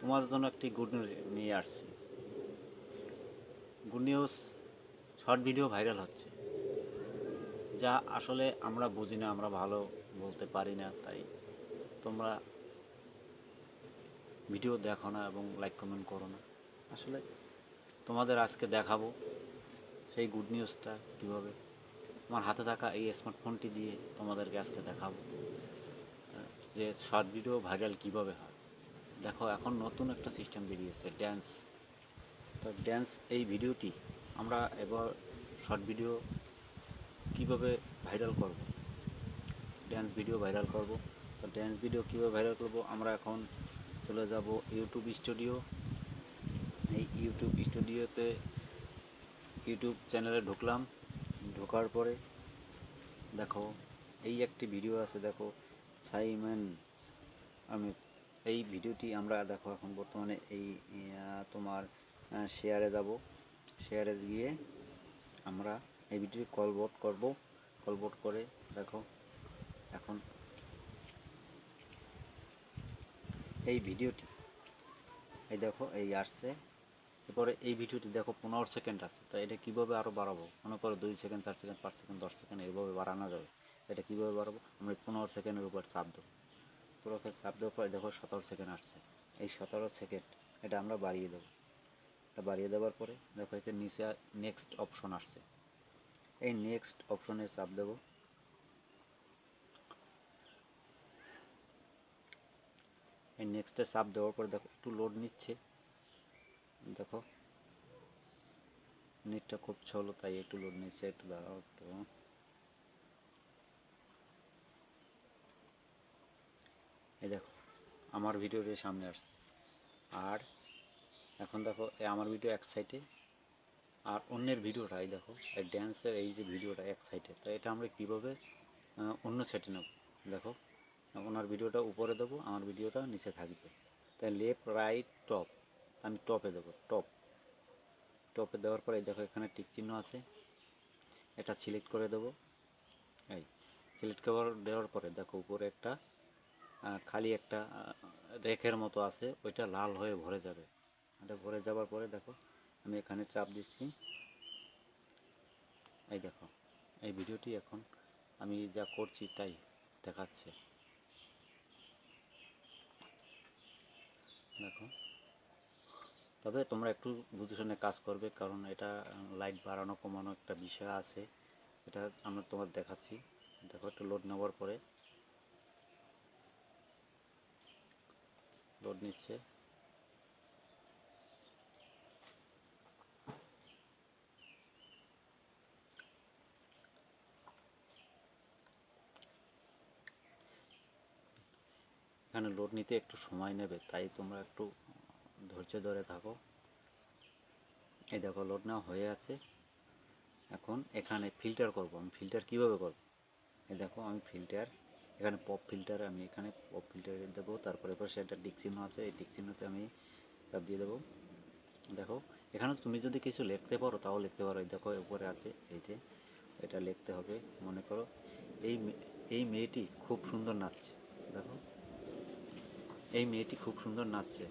তোমাদের জন্য একটি গুড নিউজ নিয়ে আসছি। Good news short video viral হচ্ছে। যা আসলে আমরা বুঝি না, আমরা ভালো বলতে পারি না, তাই তোমরা ভিডিও দেখো না এবং লাইক কমেন্ট করো না। আসলে তোমাদের আজকে দেখাবো সেই গুড নিউজটা কীভাবে আমার হাতে থাকা এই স্মার্টফোনটি দিয়ে তোমাদেরকে আজকে দেখাবো। যে শর্ট ভিডিও ভাইরাল কীভাবে হয়। দেখো, এখন নতুন একটা সিস্টেম বেরিয়েছে ড্যান্স তো ড্যান্স এই ভিডিওটি আমরা এবার শর্ট ভিডিও কীভাবে ভাইরাল করব? ড্যান্স ভিডিও ভাইরাল করব। তো ড্যান্স ভিডিও কীভাবে ভাইরাল করব? আমরা এখন চলে যাব ইউটিউব স্টুডিও এই ইউটিউব স্টুডিওতে ইউটিউব চ্যানেলে ঢুকলাম। ঢোকার পরে দেখো, এই একটি ভিডিও আছে, দেখো সাইমন আমি এই ভিডিওটি আমরা দেখো এখন বর্তমানে এই তোমার শেয়ারে যাব। শেয়ারে গিয়ে আমরা এই ভিডিওটি কল বোট করব। কল বোট করে দেখো এখন এই ভিডিওটি, এই দেখো, এই আসছে। এরপরে এই ভিডিওটি দেখো পনেরো সেকেন্ড আছে। তো এটা কীভাবে আরও বাড়াবো? মনে করো দুই সেকেন্ড চার সেকেন্ড পাঁচ সেকেন্ড দশ সেকেন্ড এইভাবে বাড়ানো যাবে। এটা কীভাবে বাড়াবো? আমরা পনেরো সেকেন্ডের উপর চাপ দেবো। পুরো চাপ দেওয়ার পরে দেখো সতেরো সেকেন্ড আসছে। এই সতেরো সেকেন্ড এটা আমরা বাড়িয়ে দেবো। এটা বাড়িয়ে দেওয়ার পরে দেখো এতে নিচে নেক্সট অপশন আসছে। এই নেক্সট অপশনে চাপ দেবো। এই নেক্সটে চাপ দেওয়ার পরে দেখো একটু লোড নিচ্ছে। দেখো। নেটটা খুব ছলো তাই একটু লোড নিচ্ছে, একটু দাঁড়াও একটু। এই দেখো, আমার ভিডিওর সামনে আসছে। আর এখন দেখো আমার ভিডিও এক সাইডে আর অন্যের ভিডিওটা এই দেখো, এই ড্যান্সের এই যে ভিডিওটা এক সাইডে তো এটা আমরা কীভাবে অন্য সাইডে নেব? দেখো, ওনার ভিডিওটা উপরে দেবো, আমার ভিডিওটা নিচে থাকবে। তাই লেফট রাইট টপ আমি টপে দেবো টপ টপে দেওয়ার পরে দেখো, এখানে টিক চিহ্ন আছে। এটা সিলেক্ট করে দেবো। এই সিলেক্ট করে দেওয়ার পরে, দেখো, উপরে একটা খালি একটা রেখের মতো আছে, ওইটা লাল হয়ে ভরে যাবে। এটা ভরে যাওয়ার পরে দেখো, আমি এখানে চাপ দিচ্ছি। এই দেখো, এই ভিডিওটি এখন আমি যা করছি তাই দেখাচ্ছে। দেখো, তবে তোমরা একটু বুঝে শুনে কাজ করবে, কারণ এটা লাইট বাড়ানো কমানো একটা বিষয় আছে। এটা আমরা তোমার দেখাচ্ছি। দেখো, একটু লোড নেওয়ার পরে লোড নিচ্ছে। এখানে লোড নিতে একটু সময় নেবে, তাই তোমরা একটু ধৈর্য ধরে থাকো। এই দেখো লোড নেওয়া হয়ে আছে। এখন এখানে ফিল্টার করব। আমি ফিল্টার কীভাবে করব? এই দেখো, আমি ফিল্টার এখানে পপ ফিল্টার আমি এখানে পপ ফিল্টার দেবো, তারপরে এবার সেটা ডিক আছে, এই ডিক আমি চাপ দিয়ে দেবো। দেখো, এখানে তুমি যদি কিছু লিখতে পারো, তাও লিখতে পারো দেখো উপরে আছে, এই যে এটা লিখতে হবে, মনে করো। এই এই মেয়েটি খুব সুন্দর নাচছে, দেখো। এই মেয়েটি খুব সুন্দর নাচছে।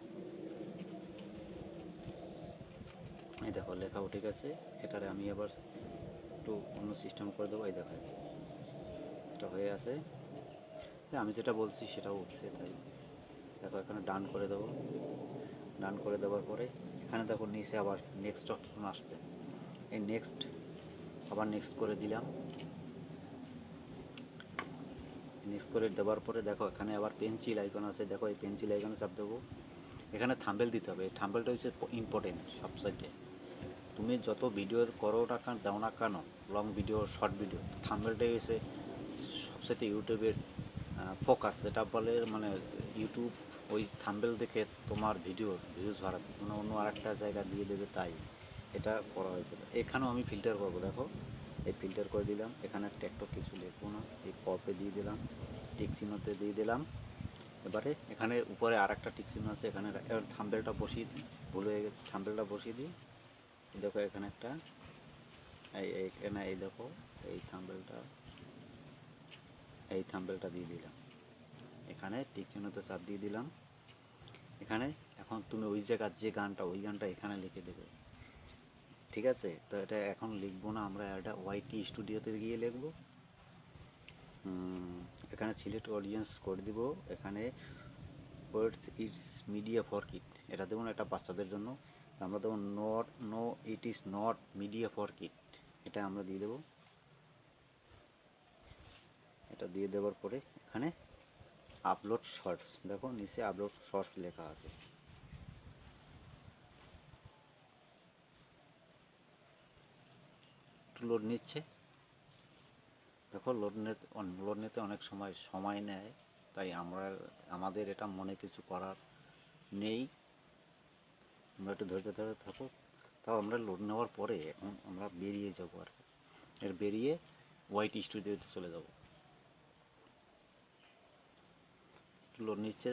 এই দেখো লেখাও ঠিক আছে এটারে আমি আবার একটু অন্য সিস্টেম করে দেবো, এই দেখো। এটা হয়ে আছে। আমি যেটা বলছি সেটাও উঠছে তাই। দেখো, এখানে ডান করে দেবো। ডান করে দেওয়ার পরে, এখানে দেখো নিচে আবার নেক্সট অপশন আসছে। এই নেক্সট আবার নেক্সট করে দিলাম। নেক্সট করে দেওয়ার পরে দেখো, এখানে আবার পেন্সিল আইকন আছে। দেখো, এই পেন্সিল আইকনে চাপ দেবো। এখানে থাম্বেল দিতে হবে। থাম্বেলটা হচ্ছে ইম্পর্টেন্ট সব সবসাইডে তুমি যত ভিডিও করো না কেন, দাও না কেন লং ভিডিও শর্ট ভিডিও থাম্বেলটাই হচ্ছে সবসাইডে ইউটিউবের ফোকাস যেটা বলে মানে ইউটিউব ওই থাম্বেল দেখে তোমার ভিডিও ভিউজ বাড়াবে মানে অন্য আরেকটা জায়গা দিয়ে দেবে তাই এটা করা হয়েছে। এখানেও আমি ফিল্টার করব, দেখো। এই ফিল্টার করে দিলাম। এখানে ট্যাক্টর কিছু লিখব না। এই পপে দিয়ে দিলাম। টিক চিহ্নতে দিয়ে দিলাম। এবারে এখানে উপরে আর একটা টিক চিহ্ন আছে, এখানে থাম্বেলটা বসিয়ে দিই। ভুল হয়ে গেছে। থাম্বেলটা বসিয়ে দিই। দেখো এখানে একটা। এই- এখানে এই দেখো, এই থাম্বেলটা এই থাম্বেলটা দিয়ে দিলাম। এখানে টিক চিহ্নতে চাপ দিয়ে দিলাম। এখানে এখন তুমি ওই জায়গার যে গানটা, ওই গানটা এখানে লিখে দেবে। ঠিক আছে? তো এটা এখন লিখব না, আমরা এটা ওয়াইটি স্টুডিওতে গিয়ে লিখব। এখানে সিলেক্ট অডিয়েন্স করে দিব। এখানে words it's media for kid এটা দেবো না, এটা বাচ্চাদের জন্য। আমরা দেবো not no it is not media for kid এটা আমরা দিয়ে দেবো। এটা দিয়ে দেওয়ার পরে এখানে আপলোড শর্টস দেখো নিচে আপলোড শর্টস লেখা আছে। লোড নিচ্ছে। দেখো লোড নিতে লোড নিতে অনেক সময় সময় নেয়, তাই আমরা, আমাদের এটা মনে কিছু করার নেই। আমরা একটু ধৈর্য ধরে থাকো। তাও আমরা লোড নেওয়ার পরে এখন আমরা বেরিয়ে যাব আর। এর বেরিয়ে হোয়াইট স্টুডিওতে চলে যাব। লোড নিচ্ছে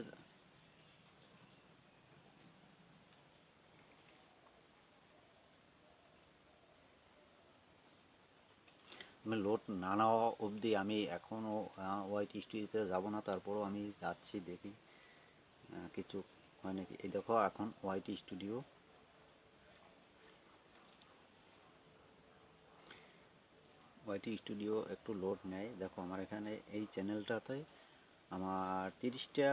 আমি লোড না নেওয়া অবধি আমি এখনও হোয়াইট স্টুডিওতে যাব না, তারপরও আমি যাচ্ছি, দেখি কিছু হয় নাকি। এই দেখো, এখন হোয়াইট স্টুডিও ওয়াইটি স্টুডিও একটু লোড নেয়। দেখো, আমার এখানে এই চ্যানেলটাতে আমার তিরিশটা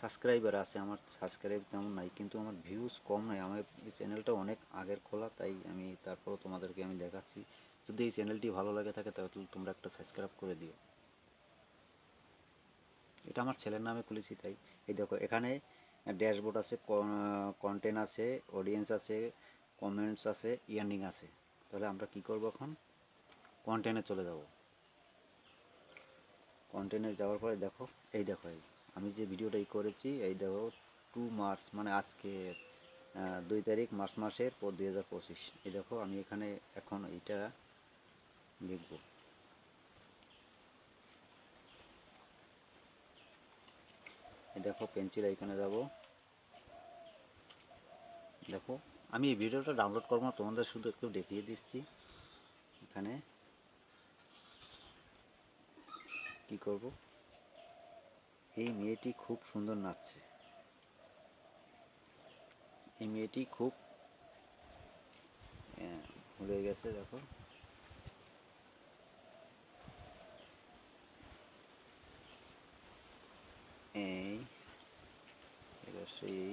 সাবস্ক্রাইবার আছে, আমার সাবস্ক্রাইব তেমন নাই, কিন্তু আমার ভিউজ কম নয় আমার এই চ্যানেলটা অনেক আগের খোলা, তাই আমি তারপরও তোমাদেরকে আমি দেখাচ্ছি। যদি এই চ্যানেলটি ভালো লাগে থাকে, তাহলে তোমরা একটা সাবস্ক্রাইব করে দিও। এটা আমার ছেলের নামে খুলেছি, তাই। এই দেখো, এখানে ড্যাশবোর্ড আছে কন্টেন্ট আছে অডিয়েন্স আছে কমেন্টস আছে ইয়ার্নিং আছে। তাহলে আমরা কি করব এখন? কন্টেন্টে চলে যাব। কন্টেন্টে যাওয়ার পরে দেখো, এই দেখো, এই আমি যে ভিডিওটা এই করেছি, এই দেখো টু মার্চ মানে আজকে দুই তারিখ মার্চ মাসের পর দুই হাজার পঁচিশ। এই দেখো, আমি এখানে এখন এইটা লিখব। এই দেখো পেন্সিল এখানে যাব। দেখো, আমি এই ভিডিওটা ডাউনলোড করব তোমাদের শুধু একটু দেখিয়ে দিচ্ছি। এখানে কি করব? এই মেয়েটি খুব সুন্দর নাচছে। এই মেয়েটি খুব আহ, ভুলে গেছে দেখো। এই এটা সেই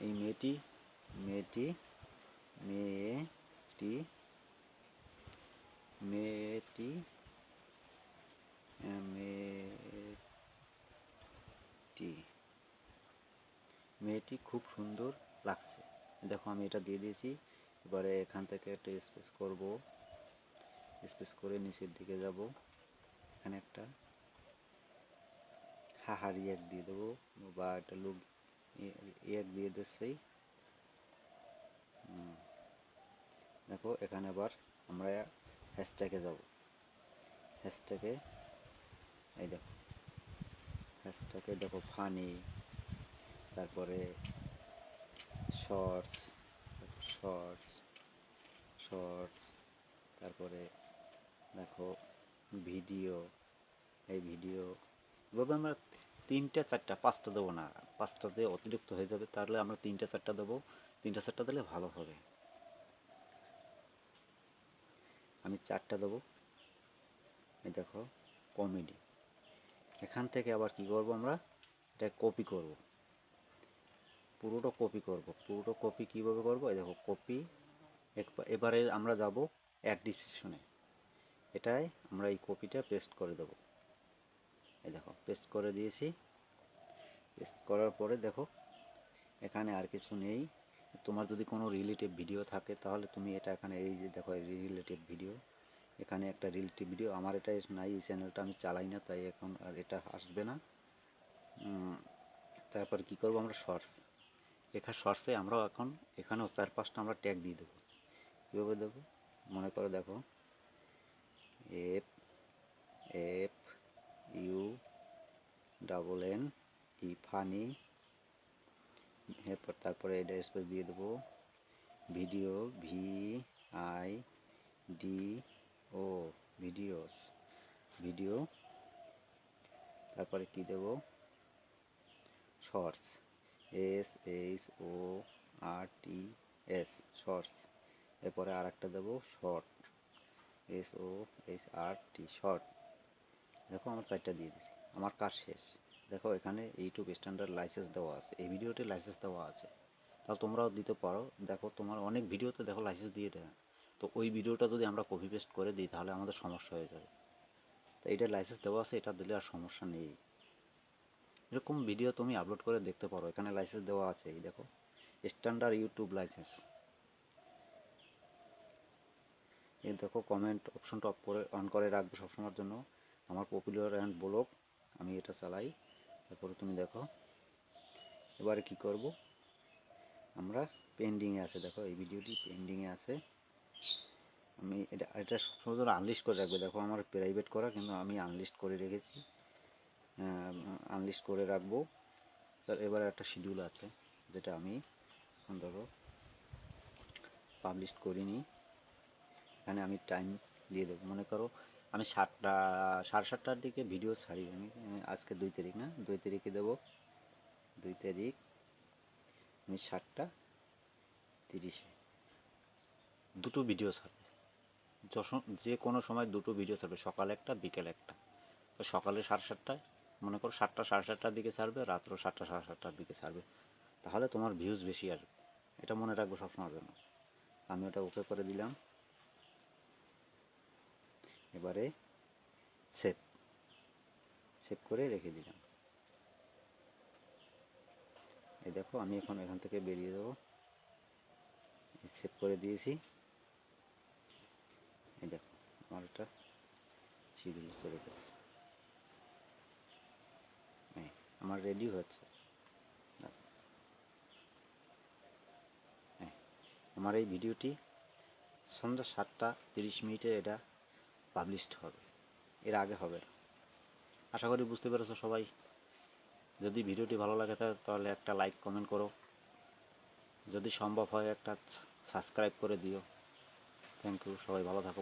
এই মেয়েটি মেয়েটি মেয়েটি মেয়েটি মেয়েটি মেয়েটি খুব সুন্দর লাগছে। দেখো, আমি এটা দিয়ে দিয়েছি। এবারে এখান থেকে একটা স্পেস করব। স্পেস করে নিচের দিকে যাব। এখানে একটা হাহা রিয়াক্ট দিয়ে দেবো বা একটা লুক রিয়াক্ট দিয়ে দিচ্ছি। দেখো, এখানে আবার আমরা হ্যাশট্যাগে যাব। হ্যাশট্যাগে এই দেখো। হ্যাশট্যাগে দেখো ফানি তারপরে শর্টস শর্টস শর্টস তারপরে দেখো ভিডিও এই ভিডিও এভাবে আমরা তিনটা, চারটা, পাঁচটা দেবো না। পাঁচটা দিয়ে অতিরিক্ত হয়ে যাবে, তাহলে আমরা তিনটা, চারটা দেবো। তিনটা, চারটা দিলে ভালো হবে। আমি চারটা দেবো। এই দেখো কমেডি এখান থেকে আবার কি করব আমরা? এটা কপি করব। পুরোটা কপি করব। পুরোটা কপি কীভাবে করব? এই দেখো কপি এবারে আমরা যাব অ্যাড ডিসক্রিপশনে এটাই আমরা এই কপিটা পেস্ট করে দেবো। এই দেখো পেস্ট করে দিয়েছি। পেস্ট করার পরে দেখো, এখানে আর কিছু নেই। তোমার যদি কোনো রিলেটিভ ভিডিও থাকে, তাহলে তুমি এটা এখানে, এই যে দেখো রিলেটিভ ভিডিও এখানে একটা রিলেটিভ ভিডিও আমার এটা নাই, এই চ্যানেলটা আমি চালাই না, তাই এখন আর এটা আসবে না। তারপর কি করব আমরা? শর্টস এখানে শর্টসে আমরা এখন, এখানেও চার পাঁচটা আমরা ট্যাগ দিয়ে দেবো। কীভাবে দেবো? মনে করে দেখো। F F U double N E funny এরপর তারপরে এটা স্পেস দিয়ে দেবো। Video V I D O, videos. Video. তারপরে কি দেব? Shorts. S, H, O, R, T, S, shorts. এরপরে আর একটা দেবো, short. S, O, H, R, T, short. দেখো আমার চারটা দিয়ে দিছি। আমার কাজ শেষ। দেখো এখানে ইউটিউব স্ট্যান্ডার্ড লাইসেন্স দেওয়া আছে। এই ভিডিওতে লাইসেন্স দেওয়া আছে। তাহলে তোমরাও দিতে পারো। দেখো তোমার অনেক ভিডিওতে দেখো লাইসেন্স দিয়ে দেয়। তো ওই ভিডিওটা যদি আমরা কপি পেস্ট করে দিই, তাহলে আমাদের সমস্যা হয়ে যাবে। তো এটা লাইসেন্স দেওয়া আছে, এটা দিলে আর সমস্যা নেই। এরকম ভিডিও তুমি আপলোড করে দেখতে পারো, এখানে লাইসেন্স দেওয়া আছে, এই দেখো স্ট্যান্ডার্ড ইউটিউব লাইসেন্স এই দেখো কমেন্ট অপশনটা অফ করে অন করে রাখবে সবসময়ের জন্য। আমার পপুলার অ্যান্ড ব্লগ আমি এটা চালাই, তারপরে তুমি দেখো। এবারে কি করব? আমরা পেন্ডিংয়ে আছে, দেখো, এই ভিডিওটি পেন্ডিংয়ে আছে। আমি এটা এটা সবসময় আনলিস্ট করে রাখবে। দেখো, আমার প্রাইভেট করা, কিন্তু আমি আনলিস্ট করে রেখেছি। আনলিস্ট করে রাখব। এবারে একটা শিডিউল আছে, যেটা আমি ধরো পাবলিশ করিনি। এখানে আমি টাইম দিয়ে দেবো। মনে করো, আমি সাতটা, সাড়ে সাতটার দিকে ভিডিও ছাড়ি। আমি আজকে দুই তারিখ না? দুই তারিখে দেবো। দুই তারিখ, আমি সাতটা তিরিশে। দুটো ভিডিও ছাড়বে। যে কোনো সময় দুটো ভিডিও ছাড়বে, সকালে একটা, বিকেলে একটা। তো সকালে সাড়ে সাতটায়, মনে করো সাতটা, সাড়ে সাতটার দিকে ছাড়বে রাত্র সাতটা, সাড়ে সাতটার দিকে ছাড়বে। তাহলে তোমার ভিউজ বেশি আসবে। এটা মনে রাখব সবসময়ের জন্য। আমি ওটা ওকে করে দিলাম। এবারে সেভ সেভ করে রেখে দিলাম। এই দেখো, আমি এখন এখান থেকে বেরিয়ে দেবো সেভ করে দিয়েছি। এটা শিডিউল চলে গেছে। এই, আমার রেডি দেখো। আমার এই ভিডিওটি সন্ধ্যা সাতটা তিরিশ মিনিটে এটা পাবলিশড হবে। এর আগে হবে না। আশা করি বুঝতে পেরেছ সবাই। যদি ভিডিওটি ভালো লাগে তাহলে একটা লাইক কমেন্ট করো। যদি সম্ভব হয় একটা সাবস্ক্রাইব করে দিও। থ্যাংক ইউ সবাই ভালো থাকো।